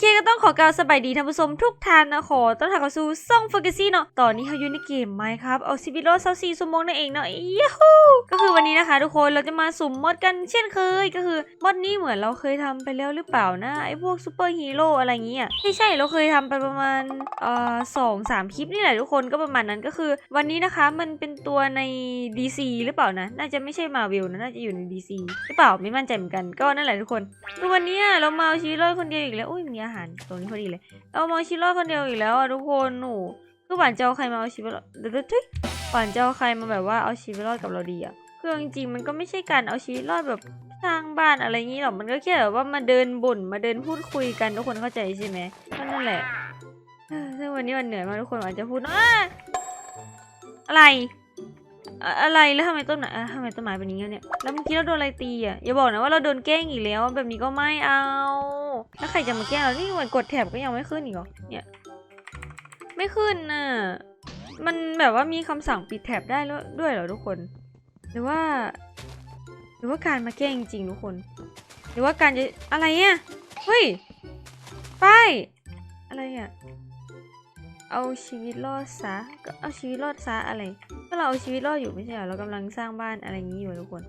เคก็ต้องขอกล่าวสบายดีท่านผู้ชมทุกท่านนะขอต้อนรับเข้าสู่ซ่องฟกซี่เนาะตอนนี้เขาอยู่ในเกมไหมครับเอาซีบิโร่เซาซีสมองนั่นเองเนาะยูฮูก็คือวันนี้นะคะ ทุกคนเราจะมาสุ่มมอดกันเช่นเคยก็คือมอดนี้เหมือนเราเคยทำไปแล้วหรือเปล่านะไอพวกซูเปอร์ฮีโร่อะไรเงี้ยไม่ใช่เราเคยทำไปประมาณเอ่อสองสามคลิปนี่แหละทุกคนก็ประมาณนั้นก็คือ วันนี้นะคะมันเป็นตัวใน DC หรือเปล่านะ น่าจะไม่ใช่มาวิลนะน่าจะอยู่ใน DC หรือเปล่าไม่มั่นใจเหมือนกันก็นั่นแหละทุกคนคือวันนี้เรามาเอาชีวิตรอดคนเดียวอีกแล้วอุ้ยมีอาหารตรงนี้พอดีเลยเรามาเอาชีวิตรอดคนเดียวอีกแล้วอะทุกคนหนูคือหวานจะเอาใครมาเอาชีวิตรอดเดี๋ยวๆทุยหวานจะเอาใครมาแบบว่าเอาชีวิตรอดกับเราดีอะคือจริงๆมันก็ไม่ใช่การเอาชีวิตรอดแบบสร้างบ้านอะไรอย่างงี้หรอกมันก็แค่แบบว่ามาเดินบ่นมาเดินพูดคุยกันทุกคนเข้าใจใช่ไหมก็นั่นแหละซึ่งวันนี้วันเหนื่อยมากทุกคนหวานจะพูดอะไร อะไรแล้วทำไมต้นไม้ทำไมต้นไม้เป็นอย่างเงี้ยเนี่ยแล้วเมื่อกี้เราโดนอะไรตีอะอย่าบอกนะว่าเราโดนแกล้งอีกแล้ว แบบนี้ก็ไม่เอา แล้วใครจะมาแกล้งเรานี่เหมือนกดแถบก็ยังไม่ขึ้นอีกเหรอเนี่ยไม่ขึ้นน่ะมันแบบว่ามีคำสั่งปิดแถบได้ด้วยเหรอทุกคน หรือว่า หรือว่าการมาแกล้งจริงทุกคน หรือว่าการจะอะไรอะเฮ้ยป้ายอะไรอะ เอาชีวิตรอดซะก็เอาชีวิตรอดซะอะไร ก็เราเอาชีวิตรอดอยู่ไม่ใช่เหรอเรากำลังสร้างบ้านอะไรอย่างนี้อยู่ทุกคน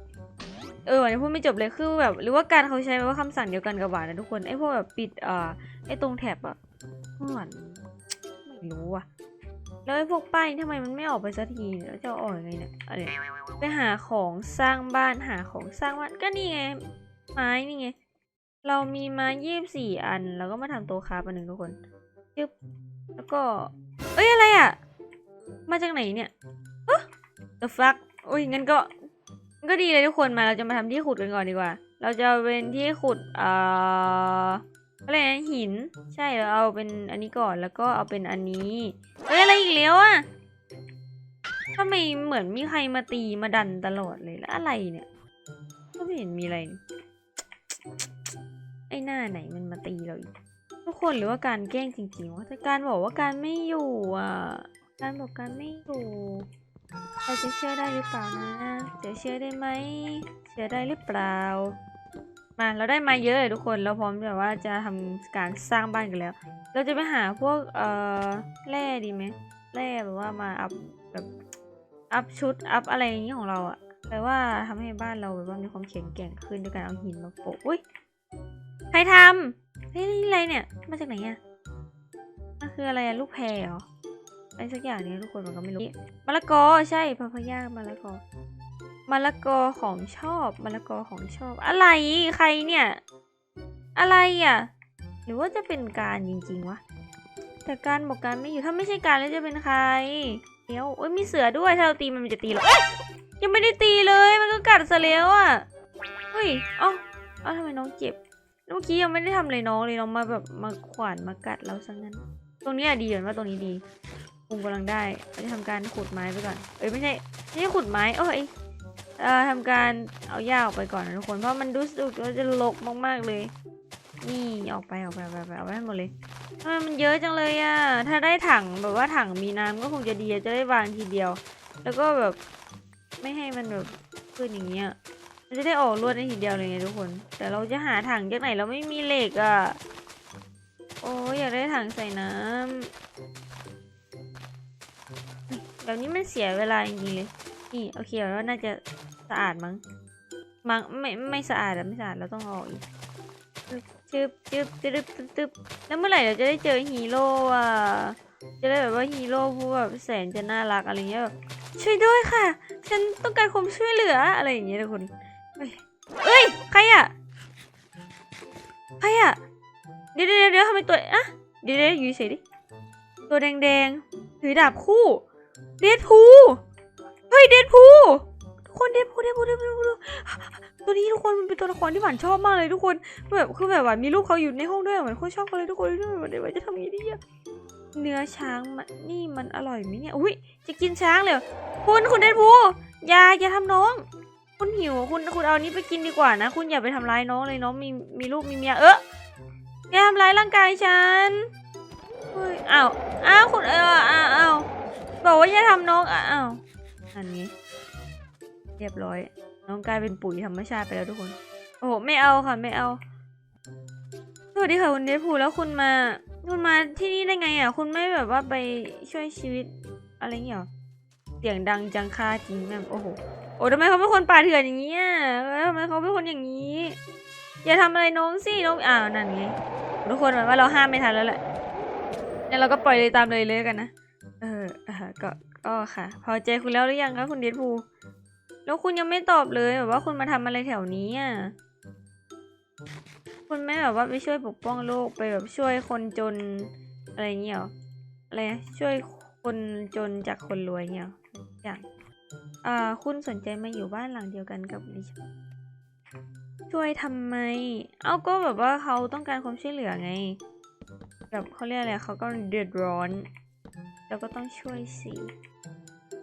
เออวันนี้พูดไม่จบเลยคือแบบ หรือว่าการเขาใช้ว่าคำสั่งเดียวกันกับหวานนะทุกคนไอ้พวกแบบปิดเอ่อไอ้ตรงแถบอะหวานไม่รู้อะแล้วไอ้พวกป้ายทำไมมันไม่ออกไปสักทีแล้วจะออกยังไงเนี่ยอะไรไปหาของสร้างบ้านหาของสร้างบ้านก็นี่ไง ไม้นี่ไงเรามีไม้ยี่สิบสี่อัน แล้วก็มาทำโต๊ะคราฟอันหนึ่งทุกคนจึ๊บ แล้วก็ เอ้ยอะไรอะมาจากไหนเนี่ยเอ๊ะ the fuck โอ้ยงั้นก็ก็ดีเลยทุกคนมาเราจะมาทำที่ขุดกันก่อนดีกว่า เราจะเป็นที่ขุดเอ่ออะไรนะหิน ใช่เราเอาเป็นอันนี้ก่อนแล้วก็เอาเป็นอันนี้เอ้ยอะไรอีกแล้วอะทำไมเหมือนมีใครมาตีมาดันตลอดเลยแล้วอะไรเนี่ยก็ไม่เห็นมีอะไรไอ้หน้าไหนมันมาตีเราอีก ทุกคนหรือว่าการแกล้งจริงๆวะแต่การบอกว่าการไม่อยู่อะ การบอกการไม่อยู่เราจะเชื่อได้หรือเปล่านะจะเชื่อได้ไหมเชื่อได้หรือเปล่า มาเราได้มาเยอะเลยทุกคนเราพร้อมแบบว่าจะทำการสร้างบ้านกันแล้ว เราจะไปหาพวกเอ่อแร่ดีไหมแร่แบบว่ามาอัพแบบอัพชุดอัพอะไรอย่างนี้ของเราอะแต่ว่าทำให้บ้านเราแบบว่ามีความแข็งแกร่งขึ้นด้วยการเอาหินมาโปะอุ้ยใครทำเฮ้ย นี่อะไรเนี่ย มาจากไหนอะมันคืออะไรอะลูกแพรเหรออะไรสักอย่างนี้ทุกคนมันก็ไม่รู้มะละกอใช่พะพายามะละกอมะละกอของชอบมะละกอของชอบ อะไรใครเนี่ย อะไรอะ หรือว่าจะเป็นการจริงๆวะแต่การบอกการไม่อยู่ถ้าไม่ใช่การแล้วจะเป็นใครเดี๋ยวโอ้ยมีเสือด้วยถ้าเราตีมันมันจะตีเราเอ้ยยังไม่ได้ตีเลยมันก็กัดซะแล้วอะเฮ้ยเอ้าเอ้าทำไมน้องเจ็บ เมื่อกี้ยังไม่ได้ทำอะไรน้องเลยน้องมาแบบมาขวานมากัดเราซะงั้น ตรงนี้อะดีเหมือนว่าตรงนี้ดีปุงกำลังได้จะทำการขุดไม้ไปก่อน เอ้ยไม่ใช่ไม่ใช่ขุดไม้เอ้ยเอ่อทำการเอาหญ้าออกไปก่อนนะทุกคนเพราะมันรู้สึกว่าจะรกมากๆเลย นี่ออกไปออกไปออกไปออกไปเอาไว้ห้หมดเลยทำไมมันเยอะจังเลยอะถ้าได้ถังแบบว่าถังมีน้ำก็คงจะดีจะได้วางทีเดียว แล้วก็แบบไม่ให้มันแบบขึ้นอย่างเงี้ย มันจะได้ออกรวดในทีเดียวเลยไงทุกคน แต่เราจะหาถังจากไหนเราไม่มีเหล็กอะโอ้ยอยากได้ถังใส่น้ำแบบนี้มันเสียเวลาจริงๆเลย นี่โอเคแล้วน่าจะสะอาดมั้ง มั้งไม่ไม่สะอาดอะไม่สะอาดเราต้องออกอีกจึบจึบจึบจึบจึบแล้วเมื่อไหร่เราจะได้เจอฮีโร่อะ จะได้แบบว่าฮีโร่ผู้แบบแสนจะน่ารักอะไรเงี้ยแบบช่วยด้วยค่ะ ฉันต้องการความช่วยเหลืออะไรอย่างเงี้ยทุกคน เฮ้ยเอ้ย ใครอะใครอะเดี๋ยวเดี๋ยวเดี๋ยวทำไมตัวอะเดี๋ยวเดี๋ยวอยู่เฉยดิ ตัวแดงๆถือดาบคู่ เดดพูเฮ้ย เดดพูทุกคนเดดพูเดดพูเดดพูตัวนี้ทุกคนมันเป็นตัวละครที่หวานชอบมากเลยทุกคน แบบคือแบบว่ามีรูปเขาอยู่ในห้องด้วยหวานโคตรชอบเขาเลยทุกคนด้วยหวานเดี๋ยวหวานจะทำยังไงดีอะเนื้อช้างมันนี่มันอร่อยไหมเนี่ย อุ้ยจะกินช้างเลย คุณคุณเดดพูอย่าอย่าทำน้อง คุณหิวคุณคุณเอานี้ไปกินดีกว่านะ คุณอย่าไปทำร้ายน้องเลยน้องมีมีลูกมีเมียเอออย่าทำร้ายร่างกายฉันเฮ้ยอ้าวอ้าวคุณเอออ้าวอ้าวบอกว่าอย่าทำน้องอ้าวอันนี้ เรียบร้อย น้องกลายเป็นปุ๋ยธรรมชาติไปแล้วทุกคน โอ้โหไม่เอาค่ะไม่เอาสวัสดีค่ะคุณเดชพูแล้วคุณมา คุณมาที่นี่ได้ไงอะ คุณไม่แบบว่าไปช่วยชีวิตอะไรเงี้ยหรอเสียงดังจังค่าจริงแม่โอ้โห โอ้ทำไมเขาเป็นคนป่าเถื่อนอย่างนี้อะทำไมเขาเป็นคนอย่างนี้ อย่าทำอะไรน้องสิน้องอ้าวนั่นไงทุกคนหมายว่าเราห้ามไม่ทันแล้วแหละงั้นเราก็ปล่อยเลยตามเลยเลยกันนะเอออะก็ก็ค่ะ พอใจคุณแล้วหรือยังคะคุณเดชพูแล้วคุณยังไม่ตอบเลยแบบว่าคุณมาทำอะไรแถวนี้อะคุณไม่แบบว่าไปช่วยปกป้องโลกไปแบบช่วยคนจนอะไรเงี้ยหรออะไรนะช่วยคนจนจากคนรวยเงี้ยอย่าง อ่าคุณสนใจมาอยู่บ้านหลังเดียวกันกับดิฉันช่วยทำไม เอาก็แบบว่าเขาต้องการความช่วยเหลือไง แบบเขาเรียกอะไรเขาก็เดือดร้อน แล้วก็ต้องช่วยสิ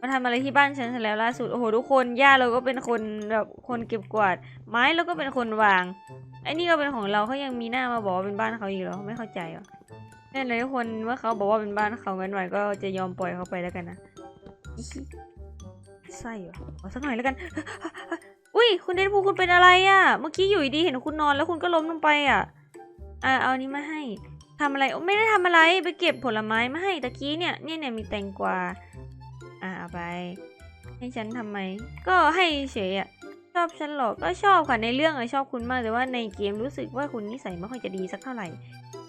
มาทำอะไรที่บ้านฉันเสร็จแล้วล่าสุด โอ้โหทุกคนย่าเราก็เป็นคนแบบคนเก็บกวาด ไม้เราก็เป็นคนวางไอ้นี่ก็เป็นของเราเขายังมีหน้ามาบอกว่าเป็นบ้านเขาอีกเหรอไม่เข้าใจเหรอนั่นเลยทุกคนเมื่อเขาบอกว่าเป็นบ้านเขางั้นหน่อยก็จะยอมปล่อยเขาไปแล้วกันนะ ไส้เหรอเอาสักหน่อยแล้วกัน อุ้ยคุณเดนพูคุณเป็นอะไรอะ่ะ เมื่อกี้อยู่ดีๆเห็นคุณนอนแล้วคุณก็ล้มลงไปอะอ่าเอานี้มาให้ทำอะไรไม่ได้ทำอะไรไปเก็บผลไม้มาให้ตะกี้เนี่ยเนี่ยเนี่ยมีแตงกวาอ่าเอาไป ให้ฉันทำไม ก็ให้เฉยอะชอบฉันหรอก็ชอบค่ะในเรื่องอะชอบคุณมากแต่ว่าในเกมรู้สึกว่าคุณนิสัยไม่ค่อยจะดีสักเท่าไหร่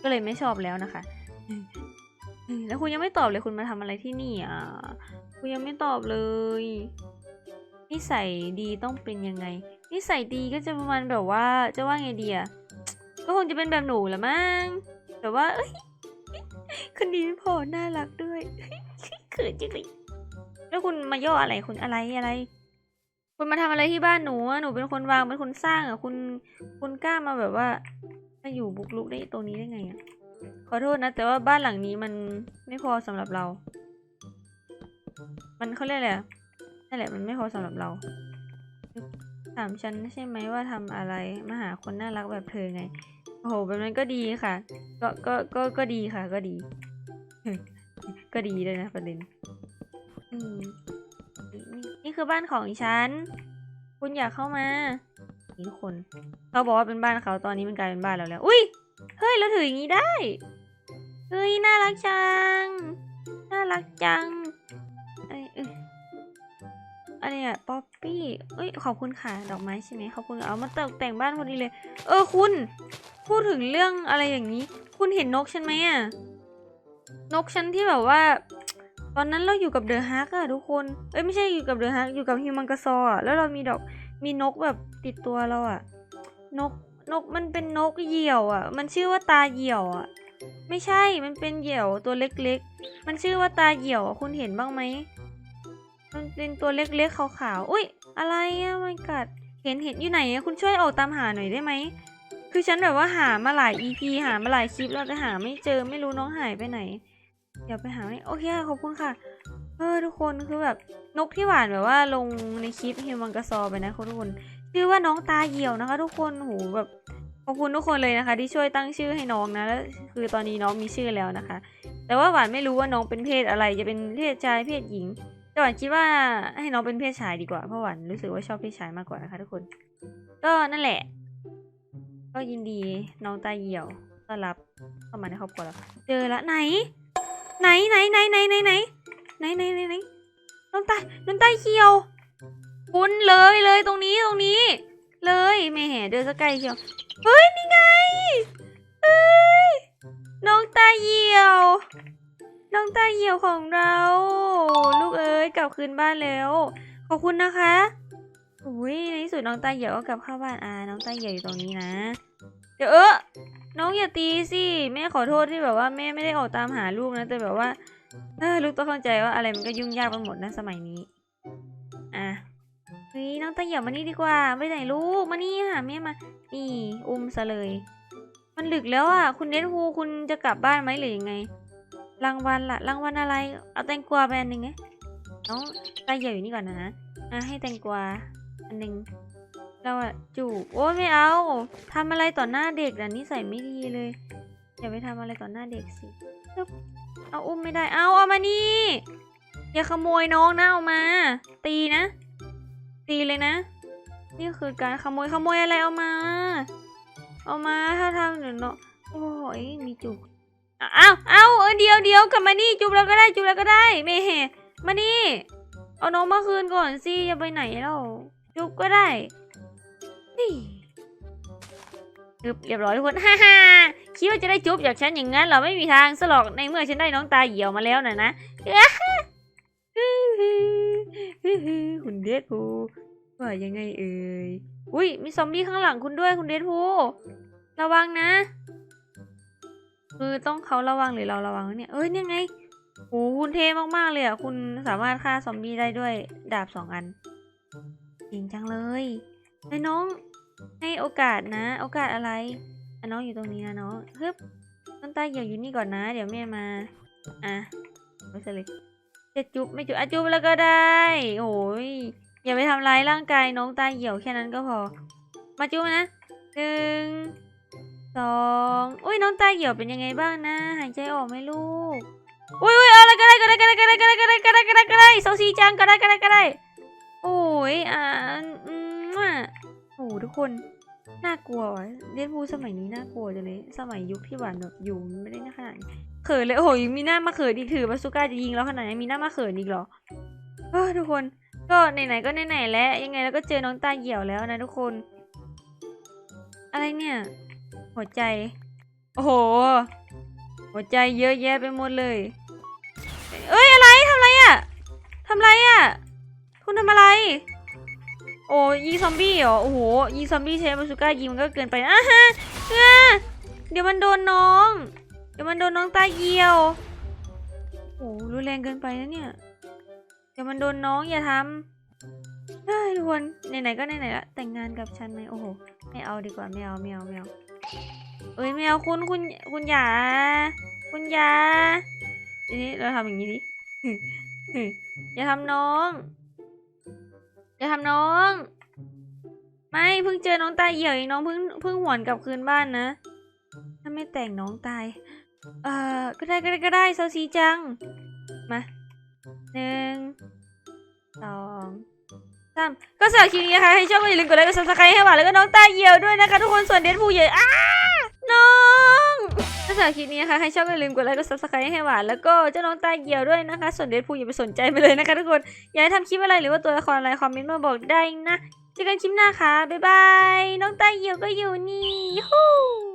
ก็เลยไม่ชอบแล้วนะคะ แล้วคุณยังไม่ตอบเลยคุณมาทำอะไรที่นี่อะ คุณยังไม่ตอบเลย นิสัยดีต้องเป็นยังไง นิสัยดีก็จะประมาณแบบว่าจะว่าไงดีอะ ก็คงจะเป็นแบบหนูละมั้ง แต่ว่าเอ้ยคนดีไม่พอน่ารักด้วยเขินจังเลยแล้วคุณมาย่ออะไรคุณอะไรอะไร คุณมาทำอะไรที่บ้านหนูหนูเป็นคนวางเป็นคนสร้างอะ คุณคุณกล้ามาแบบว่ามาอยู่บุกรุกได้ตรงนี้ได้ไงอะ ขอโทษนะ แต่ว่าบ้านหลังนี้มันไม่พอสำหรับเรา มันเขาเรียกอะไรนั่นแหละมันไม่พอสำหรับเรา ถามฉันใช่ไหมว่าทำอะไรมาหาคนน่ารักแบบเธอไง โอ้โหแบบนั้นก็ดีค่ะ ก็ก็ก็ก็ดีค่ะ ก็ดี ก็ดีเลยนะประเด็นนี่คือบ้านของฉัน คุณอยากเข้ามานี่ทุกคน เขาบอกว่าเป็นบ้านเขาตอนนี้มันกลายเป็นบ้านเราแล้ว อุ้ย เฮ้ยเราถืออย่างนี้ได้ เฮ้ยน่ารักจัง น่ารักจังไอยเอยอะไรอะป๊อปปี้ เอ้ยขอบคุณค่ะดอกไม้ใช่ไหมขอบคุณเอามาตกแต่งบ้านพอดีเลย เออคุณ พูดถึงเรื่องอะไรอย่างนี้ คุณเห็นนกฉันไหมอะนกฉันที่แบบว่า ตอนนั้นเราอยู่กับเดอะฮักอะทุกคน เอ้ยไม่ใช่อยู่กับเดอะฮักอยู่กับฮิวมังกาซออะแล้วเรามีดอกมีนกแบบติดตัวเราอะนก นกมันเป็นนกเหยี่ยวอะมันชื่อว่าตาเหยี่ยวอะไม่ใช่ มันเป็นเหยี่ยวตัวเล็กๆ มันชื่อว่าตาเหยี่ยวคุณเห็นบ้างไหม มันเป็นตัวเล็กๆขาวๆ อุ้ยอะไรอะมันกัด เห็นเห็นอยู่ไหนอะคุณช่วยออกตามหาหน่อยได้ไหม คือฉันแบบว่าหามาหลาย EP หามาหลายคลิปแล้วแต่หาไม่เจอไม่รู้น้องหายไปไหน เดี๋ยวไปหาให้โอเคค่ะขอบคุณค่ะ เออทุกคนคือแบบนกที่หวานแบบว่าลงในคลิปฮิวมังกาซอไปนะทุกคน ชื่อว่าน้องตาเหี่ยวนะคะ ทุกคนโหแบบขอบคุณทุกคนเลยนะคะ ที่ช่วยตั้งชื่อให้น้องนะแล้วคือตอนนี้น้องมีชื่อแล้วนะคะ แต่ว่าหวานไม่รู้ว่าน้องเป็นเพศอะไร จะเป็นเพศชายเพศหญิงแต่หวานคิดว่าให้น้องเป็นเพศชายดีกว่าเพราะหวานรู้สึกว่าชอบเพศชายมากกว่านะคะทุกคน ก็นั่นแหละ ก็ยินดีน้องตาเหี่ยวต้อนรับเข้ามาในครอบครัวแล้วเจอละไหน ไหนไหนไหนไหนไหนไหน ไหนไหนไหนไหนน้ำตา น้ำตาเขียวคุณเลยเลยตรงนี้ตรงนี้ เลยแหม่เดินสักไกลเชียว เฮ้ย นี่ไง เอ้ย น้องตาเหี่ยว น้องตาเหี่ยวของเรา ลูกเอ้ยกลับคืนบ้านแล้ว ขอบคุณนะคะอุ้ยในที่สุดน้องตาเหี่ยวก็กลับเข้าบ้านอ่าน้องตาเหี่ยวอยู่ตรงนี้นะ เดี๋ยวเออน้องอย่าตีสิแม่ขอโทษที่แบบว่าแม่ไม่ได้ออกตามหาลูกนะแต่แบบว่า ลูกต้องเข้าใจว่าอะไรมันก็ยุ่งยากไปหมดนะสมัยนี้ อะเฮ้ยน้องตาเหี่ยวมานี่ดีกว่าไปไหนลูกมานี่หาแม่มา นี่อุ้มซะเลย มันดึกแล้วอะ คุณเนทฮูคุณจะกลับบ้านไหมหรือยังไง รางวัลล่ะรางวัลอะไร เอาแตงกวาไปอันหนึ่งไงน้องตาเหี่ยวอยู่นี่ก่อนนะนะอะให้แตงกวาอันหนึ่งเราอะจูบโอ้ไม่เอาทำอะไรต่อหน้าเด็กนะนิสัยไม่ดีเลย อย่าไปทำอะไรต่อหน้าเด็กสิ เอาอุ้มไม่ได้ เอาเอามานี่ อย่าขโมยน้องนะเอามา ตีนะ ตีเลยนะ นี่คือการขโมยขโมยอะไรเอามา เอามาถ้าทำหนูเนาะโอ้ยมีจุกอ้าเอาเออเดียวเดียวกลับมานี่จุบแล้วก็ได้จุบแล้วก็ได้เมเฮมานี่ เอาน้องมาคืนก่อนสิอย่าไปไหนแล้วจุบก็ได้นี่เรียบร้อยทุกคนฮ่าฮ่า คิดว่าจะได้จุบจากฉันอย่างนั้นเรอไม่มีทางสลอกในเมื่อฉันได้น้องตาเหี่ยวมาแล้วน่ะนะคุณเดดพูว่ายังไงเอ่ยอุ้ยมีซอมบี้ข้างหลังคุณด้วยคุณเดดพูระวังนะ คือต้องเขาระวังหรือเราระวังเนี่ยเอ้ยเนี่ยไงโอ้คุณเท่มากๆเลยอะคุณสามารถฆ่าซอมบี้ได้ด้วยดาบสองอันจริงจังเลยไอ้น้องให้โอกาสนะ โอกาสอะไร น้องอยู่ตรงนี้นะน้องฮึบต้นตาเหี่ยวอยู่นี่ก่อนนะ เดี๋ยวแม่มา อะไม่ใช่เลยจะจุ๊บไม่จุ๊บอะจุ๊บแล้วก็ได้ โอ้ยอย่าไปทำร้ายร่างกายน้องตาเหี่ยวแค่นั้นก็พอ มาจุ๊บนะหนึ่งสองอุ้ยน้องตาเหี่ยวเป็นยังไงบ้างนะ หายใจออกไหมลูกอุ้ยอุ้ยเอาอะไรก็ได้ก็ได้ก็ได้ก็ได้ก็ได้ก็ได้ก็ได้ก็ได้ก็ได้โซซีจังก็ได้ก็ได้ก็ได้โอ้ยอ่าอืมอะโอ้ทุกคน น่ากลัววะเรียนพูสมัยนี้น่ากลัวจังเลย สมัยยุคที่หวานแบบอยู่นไม่ได้น่าขนาดเขินเลยโอ้ยมีหน้ามาเขินอีกถือบาซูก้าจะยิงแล้วขนาดนี้มีหน้ามาเขินอีกเหรอเออทุกคนก็ไหนๆก็ไหนๆแล้วยังไงเราก็เจอน้องตาเหี่ยวแล้วนะทุกคน อะไรเนี่ย หัวใจ โอ้โห หัวใจเยอะแยะไปหมดเลย เอ้ยอะไรทำไรอะทำไรอะคุณทำอะไร โอ้ยิงซอมบี้เหรอ โอ้โห ยิงซอมบี้ใช้บาซูก้ายิงมันก็เกินไปอะฮะอะเดี๋ยวมันโดนน้อง เดี๋ยวมันโดนน้องตาเหี่ยว โอ้โหรุนแรงเกินไปนะเนี่ย เดี๋ยวมันโดนน้องอย่าทำเฮ้ทุกคนไหนๆก็ไหนๆละแต่งงานกับฉันไหมโอ้โห ไม่เอาดีกว่าไม่เอาไม่เอาไม่เอาเอ้ยไม่เอาคุณคุณคุณอย่า คุณอย่าทีนี้เราทำอย่างนี้ดิอย่าทำน้อง อย่าทำน้อง ไม่เพิ่งเจอน้องตายเหี่ยวเองน้องเพิ่งเพิ่งหวนกลับคืนบ้านนะ ถ้าไม่แต่งน้องตาย เอ่อ ก็ได้ก็ได้ก็ได้เซาซีจัง มาหนึ่งสองสามก็สำหรับคลิปนี้นะคะใครชอบก็อย่าลืมกดไลค์กดซับสไครต์ให้หวานแล้วก็น้องตาเหี่ยวด้วยนะคะ ทุกคนส่วนเดนพูใหญ่อ้า น้องถ้าสำหรับคลิปนี้นะคะใครชอบอย่าลืมกดไลค์กดซับสไครต์ให้หวานแล้วก็เจ้าน้องตาเกียวด้วยนะคะ ส่วนเดนพูอย่าไปสนใจไปเลยนะคะทุกคนอยากให้ทำคลิปอะไรหรือว่าตัวละครอะไรคอมเมนต์มาบอกได้นะเจอกันคลิปหน้าค่ะบ๊ายบายน้องตาเกียวก็อยู่นี่ฮู้